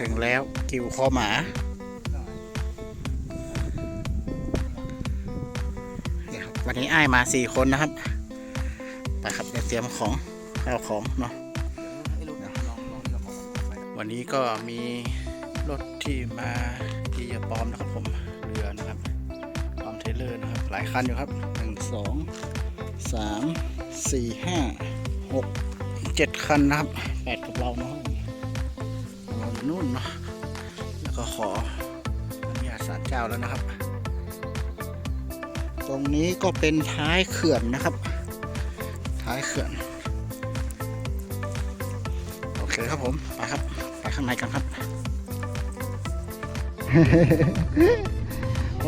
ถึงแล้วกิวคอหมา วันนี้อ้ายมาสี่คนนะครับ ไปครับเดี๋ยวเตรียมของข้าของเนาะวันนี้ก็มีรถที่มาที่จะปลอมนะครับผมเรือนะครับปลอมเทเลอร์นะครับ หลายคันอยู่ครับหนึ่งสองสามสี่ห้าหกเจ็ดคันนะครับแปดกับเราเนาะ นู่นเนาะแล้วก็ขออนุญาตศาลเจ้าแล้วนะครับ ตรงนี้ก็เป็นท้ายเขื่อนนะครับ ท้ายเขื่อน โอเคครับผมไปครับไปข้างในกันครับ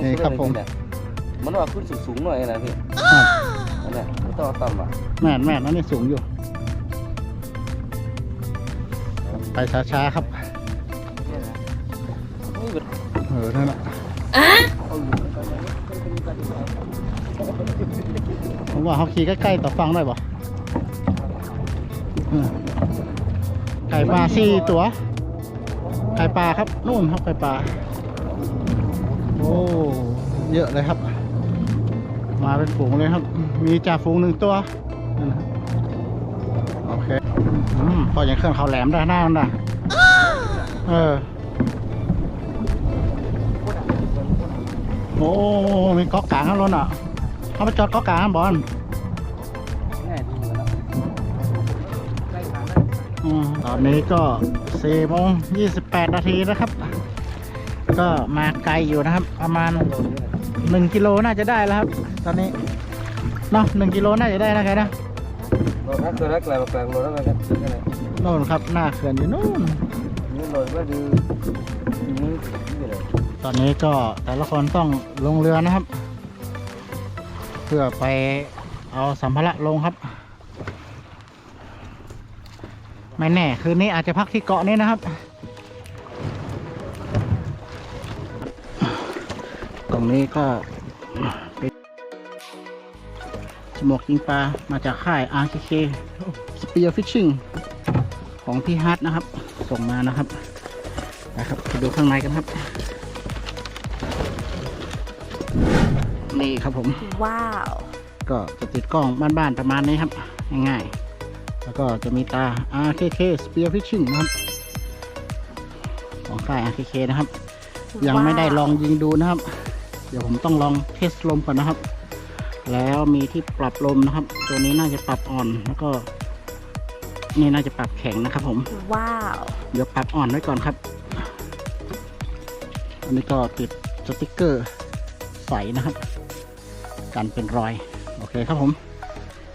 นี่ครับผมมันว่าขึ้นสูงๆหน่อยนะพี่นั่นแหละไม่ต้องเอาต่ำอะแม่นแม่นนั่นนี่สูงอยู่ ไปช้าๆครับ นี่เป็นเออนั่นแหละผมว่าเขาขี่ใกล้ๆต่อฟังได้ปะอืมไก่ปลาสี่ตัว ไก่ปลาครับนู่นครับไก่ปลา โอ้ เยอะเลยครับ มาเป็นฝูงเลยครับ มีจ่าฝูงหนึ่งตัวนั่นนะครับโอเคอืมพออย่างเครื่องเขาแหลมได้หน้ามันได้เออ โอ้มีก๊อกกลางข้างรถอะเขาไปจอดก๊อกกลางบอลง่ายดีเหมือนกันใกล้ทางได้อืมตอนนี้ก็4โมง28 นาทีนะครับ ก็มาไกลอยู่นะครับ ประมาณ 1 กิโลน่าจะได้แล้วครับ ตอนนี้เนาะ1กิโลน่าจะได้นะใครนะรถนักตัวนักแรงแปลงรถแล้วกันซื้อกันโน่นครับหน้าเขื่อนอยู่นู่นนี่รถว่าดูนี่นี่เลย ตอนนี้ก็แต่ละคนต้องลงเรือนะครับ เพื่อไปเอาสัมภาระลงครับ ไม่แน่คืนนี้อาจจะพักที่เกาะนี้นะครับ ตรงนี้ก็เป็นหมวกยิงปลามาจากค่าย RKK Spear Fishing ของพี่ฮัทนะครับ ส่งมานะครับนะครับไปดูข้างในกันครับ นี่ครับผม ว้าว ก็จะติดกล้องบ้านๆประมาณนี้ครับง่ายๆแล้วก็จะมีตา RKK Spear Fishing นะครับ ของค่าย RKK นะครับ ยังไม่ได้ลองยิงดูนะครับ เดี๋ยวผมต้องลองเทสลมก่อนนะครับ แล้วมีที่ปรับลมนะครับ ตัวนี้น่าจะปรับอ่อนแล้วก็ นี่น่าจะปรับแข็งนะครับผม ว้าว เดี๋ยวปรับอ่อนไว้ก่อนครับ อันนี้ก็ติดสติกเกอร์ใสนะครับ กันเป็นรอย โอเคครับผม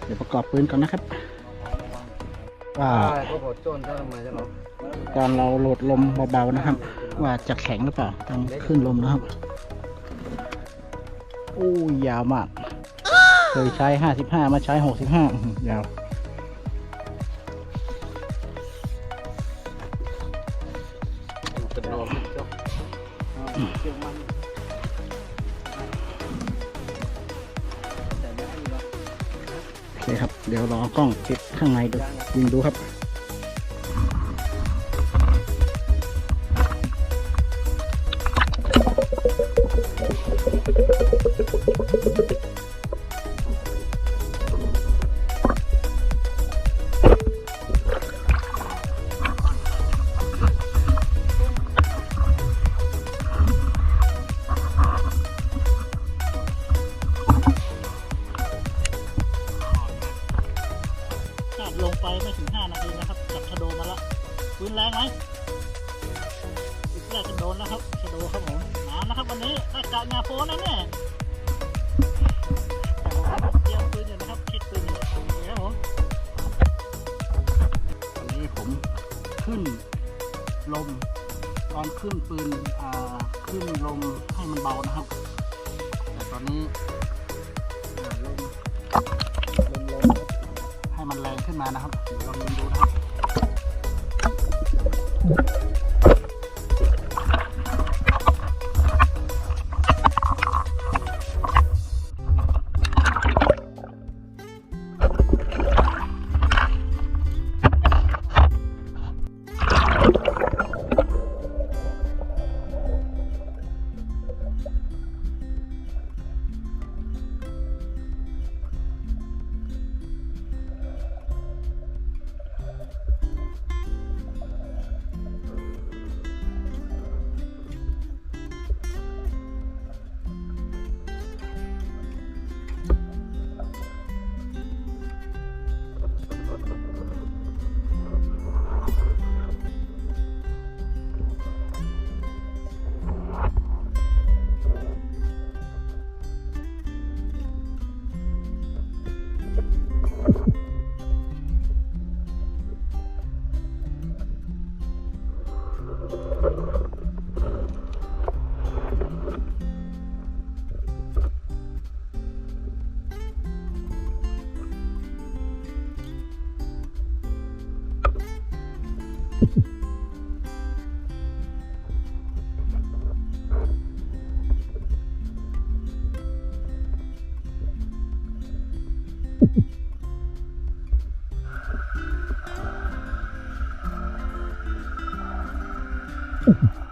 เดี๋ยวประกอบปืนก่อนนะครับว่าก็บอนถ้าทำไมจะหรอตอนเราโหลดลมเบาๆนะครับ ว่าจะแข็งหรือเปล่าตอนขึ้นลมนะครับอู้ยาวมาก เคยใช้ 55 มาใช้ 65อื้อหือยาว เคครับ เดี๋ยวรอกล้องติดข้างในดูยิงดูครับ ล้วครับชะโดครับผมมานะครับวันนี้ได้กะงาโฟนะเนี่ยเตรียมปืนอยู่นะครับคิดปืนอยู่นี่ครับผมวันนี้ผมขึ้นลมตอนขึ้นปืนอ่าขึ้นลมให้มันเบานะครับแต่ตอนนี้อ่าลมลมลมให้มันแรงขึ้นมานะครับเดี๋ยวลองยิงดูนะครับ Mm-hmm.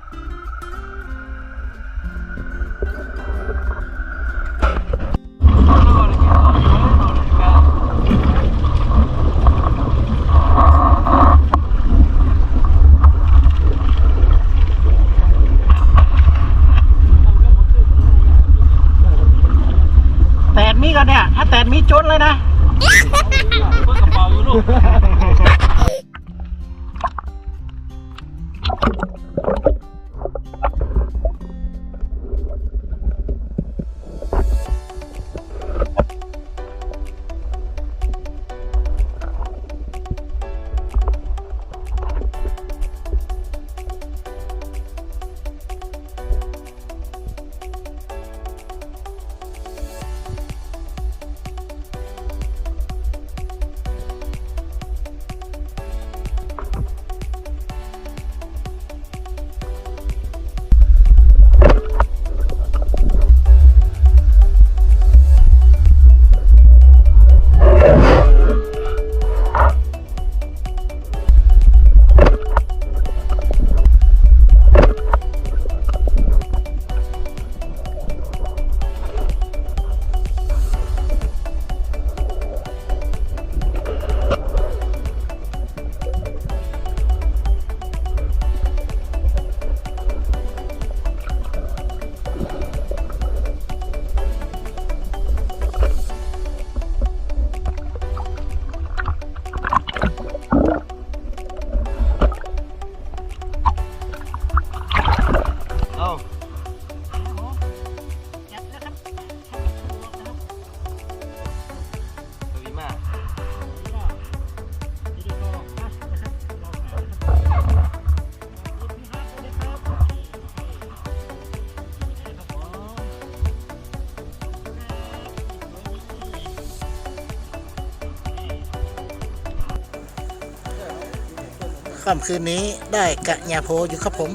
ค่ำคืนนี้ได้กะยาโพอยู่ครับผม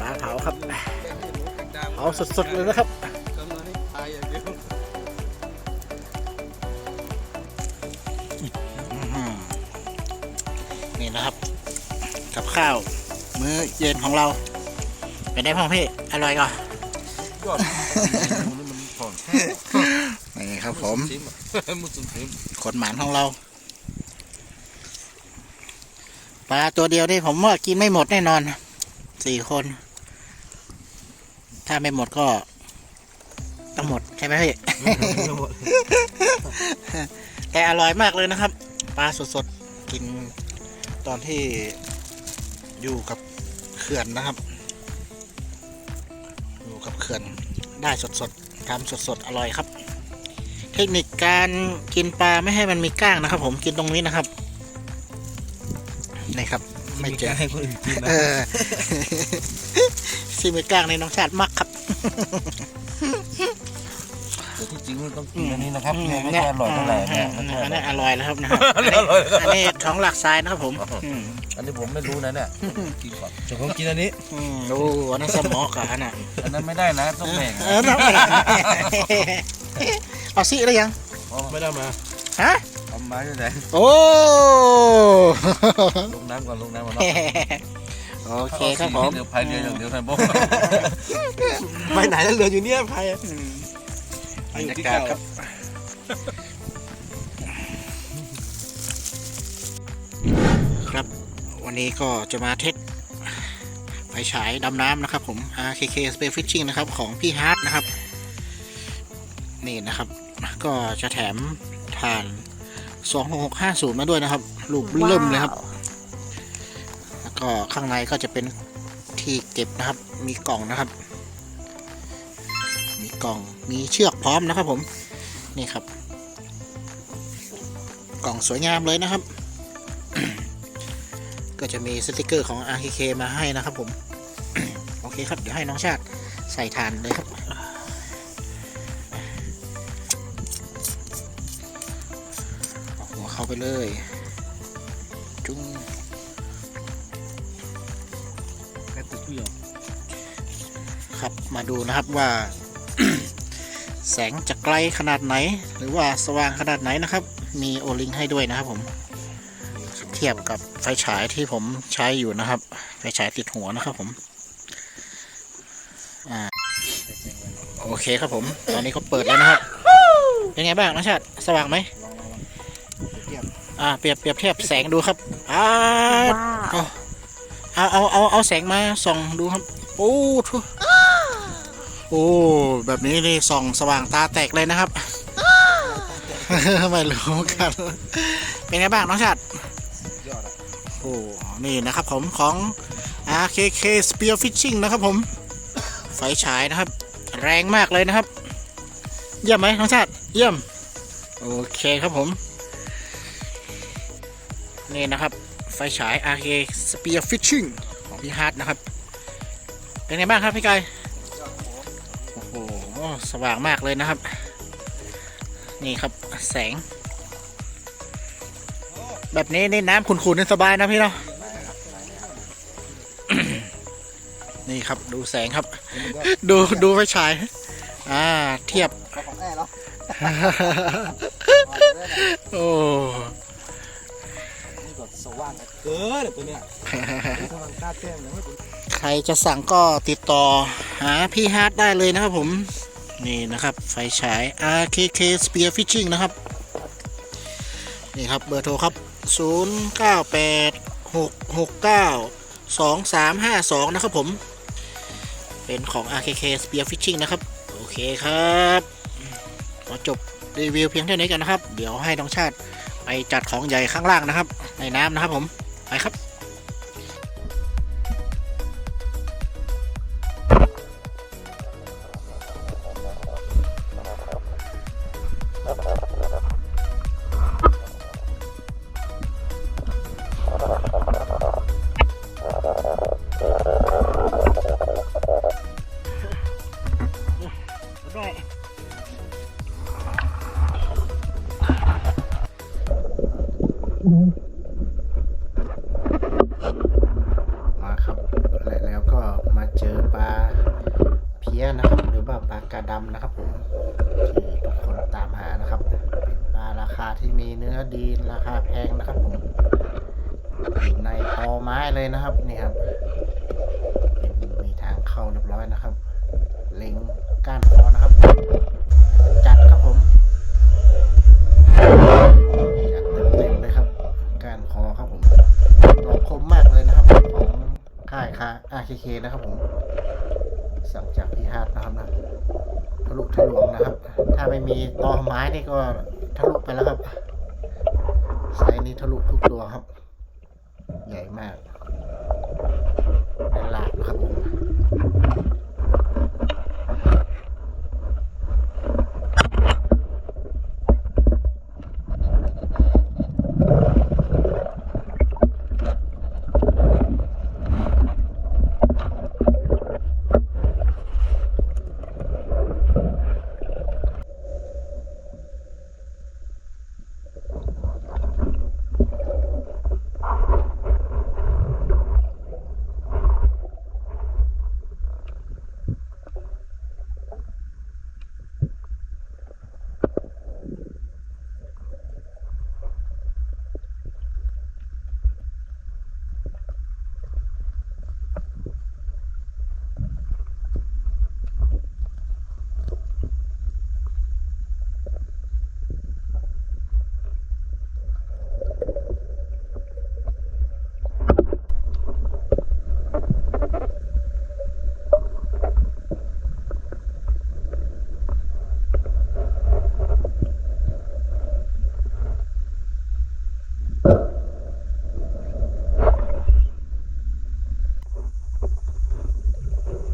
ปลาเผาครับเผาสดๆเลยนะครับอื้อหือนี่นะครับ กับข้าว มื้อเย็นของเราเป็นได้พ่องพี่ อร่อยก่อนยอดมั นผ่อนนี่ครับผมชิมมุสุนชิมขนหมานของเรา ปลาตัวเดียวที่ผมว่ากินไม่หมดแน่นอน สี่คน ถ้าไม่หมดก็ ต้องหมดใช่ไหมพี่หมดแต่อร่อยมากเลยนะครับ ปลาสดๆ กินตอนที่อยู่กับเขื่อนนะครับ อยู่กับเขื่อนได้สดๆทำสดๆ อร่อยครับ เทคนิคการกินปลาไม่ให้มันมีก้างนะครับ ผมกินตรงนี้นะครับนี่ครับ ไม่เจอให้คนอื่นกินนะเออซีมีก้างในน้องชาติมักครับแต่ที่จริงมันต้องกินอันนี้นะครับเนี่ยไม่ใช่อร่อยเท่าไหร่เนี่ยไม่ใช่อันอร่นี้อยอร่อยแล้วครับนะครับอันนี้อร่อยแล้วอันนี้ของหลักทรายนะครับผมอืมอันนี้ผมไม่รู้นะเนี่ยกินก่อนแต่ผมกินอันนี้อืมดูอันนั้นสมอกอะอันน่ะอันนั้นไม่ได้นะต้องแบ่งเออต้องแบ่ง เอาซิหรือยัง ไม่ได้มาฮะ เอามาที่ไหนโอ้ ลงน้ำก่อนลงน้ำก่อนโอเคครับผม เดี๋ยวพายเรืออย่างเดียวท่านบอกไปไหนแล้วเรืออยู่เนี่ยไปอืมบรรยากาศครับ ครับ วันนี้ก็จะมาเทสไฟฉายดำน้ำนะครับผม RKK Space Fishing นะครับ ของพี่ฮาร์ดนะครับ นี่นะครับ ก็จะแถมถ่าน 26650 มาด้วยนะครับ ลูกเริ่มเลยครับ แล้วก็ข้างในก็จะเป็นที่เก็บนะครับ มีกล่องนะครับ มีกล่อง มีเชือกพร้อมนะครับผม นี่ครับ กล่องสวยงามเลยนะครับ ก็จะมีสติกเกอร์ของ RKK มาให้นะครับผม โอเคครับ เดี๋ยวให้น้องชาติใส่ฐานเลยครับาหัวเข้าไปเลย จุ้งกระตุกเหี่ยวครับมาดูนะครับว่า แสงจะไกลขนาดไหน หรือว่าสว่างขนาดไหนนะครับ มีโอลิงให้ด้วยนะครับผมเทียบกับไฟฉายที่ผมใช้อยู่นะครับ ไฟฉายติดหัวนะครับผมอ่าโอเคครับผม ตอนนี้เขาเปิดแล้วนะครับ เป็นไงบ้างนะชาติ สว่างไหม อ่าเปรียบเปรียบเทียบแสงดูครับอ่าเอาเอาเอาเอาแสงมาส่องดูครับ โอ้ทุโอ้แบบนี้นี่ส่องสว่างตาแตกเลยนะครับไม่รู้กัน เป็นไงบ้างน้องชาติยอดอะโอ้นี่นะครับผมของ RKK Spear Fishing นะครับผม ไฟฉายนะครับ แรงมากเลยนะครับ เยี่ยมไหมน้องชาติ เยี่ยม โอเคครับผม นี่นะครับ ไฟฉาย RK Spear Fishing ของพี่ฮาร์ดนะครับ เป็นไงบ้างครับพี่กายโอ้โห สว่างมากเลยนะครับ นี่ครับแสง แบบนี้นี่น้ำขุ่นๆนี่สบายนะพี่เนาะนี่ครับดูแสงครับ ดูดูไฟฉาย อ่า เทียบ โอ้ กินตัวเนี้ยสว่างกล้าแจ้งยังไม่เป็นใครจะสั่งก็ติดต่อหาพี่ฮาร์ดได้เลยนะครับผม นี่นะครับไฟฉาย RKK Spear Fishing นะครับ นี่ครับเบอร์โทรครับ 0986692352 นะครับผม เป็นของ RKK Spear Fishing นะครับ โอเคครับขอจบรีวิวเพียงเท่านี้กันนะครับ เดี๋ยวให้น้องชาติไปจัดของใหญ่ข้างล่างนะครับ ในน้ำนะครับผม ครับ ค่ายค่า RKK นะครับผม สั่งจากพี่ฮาร์ดนะครับนะทะลุทะลวงนะครับ ถ้าไม่มีตอไม้นี่ก็ทะลุไปแล้วครับไซส์นี้ทะลุทุกตัวครับ ใหญ่มากเป็นหลากครับผม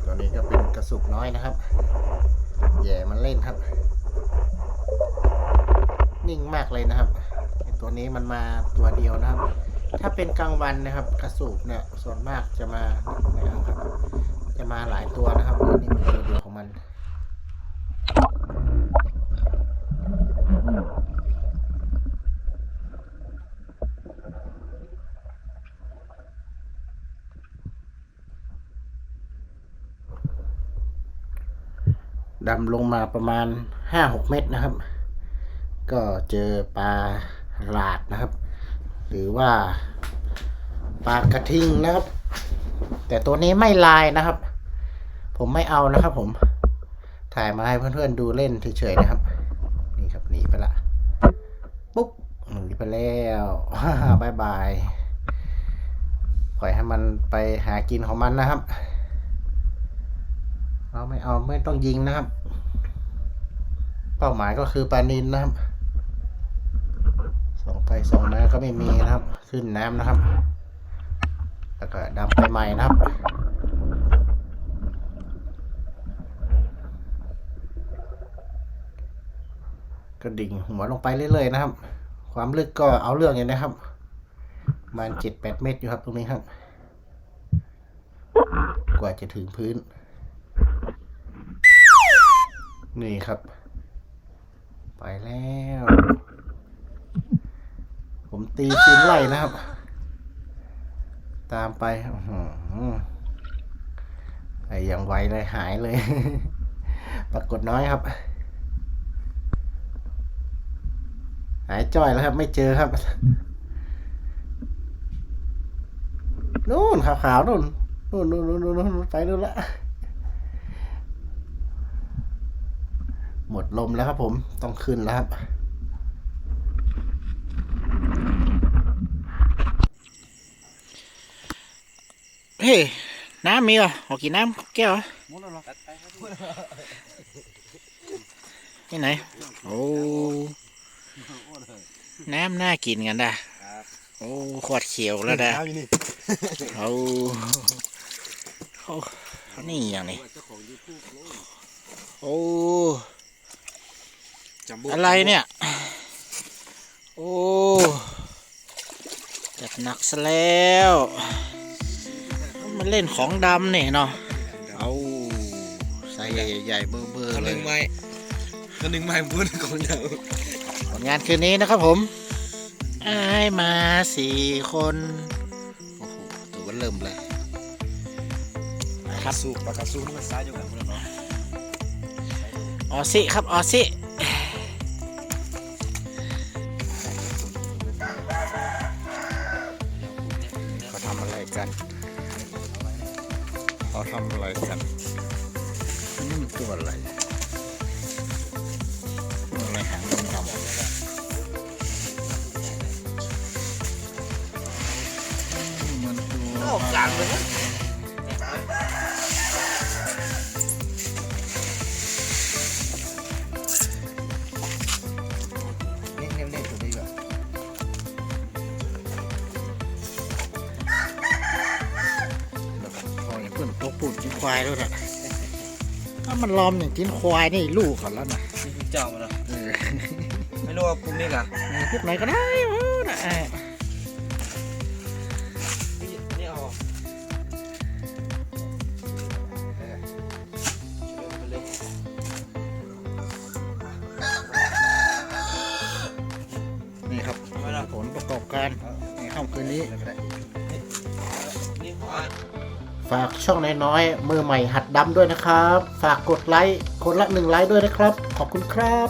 ตัวนี้ก็เป็นกระสุกน้อยนะครับ แย่มันเล่นครับ นิ่งมากเลยนะครับไอ้ตัวนี้มันมาตัวเดียวนะครับ ถ้า เป็นกลางวันนะครับ กระสุกเนี่ยส่วนมากจะมานะครับ จะมาหลายตัวนะครับนนี้มันตัวเดียวของมันดำลงมาประมาณห้าหกเม็ดนะครับ ก็เจอปลาหลาดนะครับ หรือว่า ปลากระทิงนะครับ แต่ตัวนี้ไม่ลายนะครับ ผมไม่เอานะครับ ผม ถ่ายมาให้เพื่อนๆดูเล่นเฉยๆนะครับ นี่ครับหนีไปละปุ๊บหนีไปแล้วบายบายปล่อยให้มันไปหากินของมันนะครับเราไม่เอาไม่ต้องยิงนะครับ เป้าหมายก็คือปลานินนะครับส่องไปส่องมาก็ไม่มีนะครับ ขึ้นน้ำนะครับ แล้วก็ดำไปใหม่นะครับก็ดิ่งหัวลงไปเรื่อยๆนะครับ ความลึกก็เอาเรื่องอยู่นะครับประมาณเจ็ดแปดเมตรอยู่ครับตรงนี้ครับ กว่าจะถึงพื้น นี่ครับ ไปแล้ว ผมตีฟินไล่นะครับ ตามไปไอ้อย่างไวเลยหายเลย ปรากฏน้อยครับ หายจ้อยแล้วครับ ไม่เจอครับ นู่นขาวๆนู่นนู่นนู่นนู่นนู่นนู่นไปนู่นละหมดลมแล้วครับผม ต้องขึ้นแล้วครับ เฮ้ยน้ำมีเหรอขอกินน้ำแก้วเหรอที่ไหน โอ้ น้ำน่ากินกันด่ะโอ้ขวดเขียวแล้วด่ะน้ำอยู่นี่เอาเอาเอานี่อย่างนี้โอ้อะไรเนี่ย โอ้จัดหนักซะแล้ว มันเล่นของดำเนี่ยเนาะเอาใส่ใหญ่ๆเบอร์อันๆหเลนึ่ยงไม้อันหนึ่งไม้พูดของเดิมผลงานคืนนี้นะครับผมไอ้ายมาสี่คนโอ้โหตัวมันเริ่มเลยครับสูบปากกาสูบนี่มันซ้ายอยู่กันหมดเนาะออซิครับออซิ ควายด้วยนะถ้ามันลอมอย่างกินควายนี่ลูกเขาแล้วนะนี่เจ้ามันนะเออไม่รู้ว่าปุ่มนี่กะพวกไหนก็ได้วะนะ ช่องน้อยๆมือใหม่หัดดำด้วยนะครับ ฝากกดไลค์คนละหนึ่งไลค์ด้วยนะครับ ขอบคุณครับ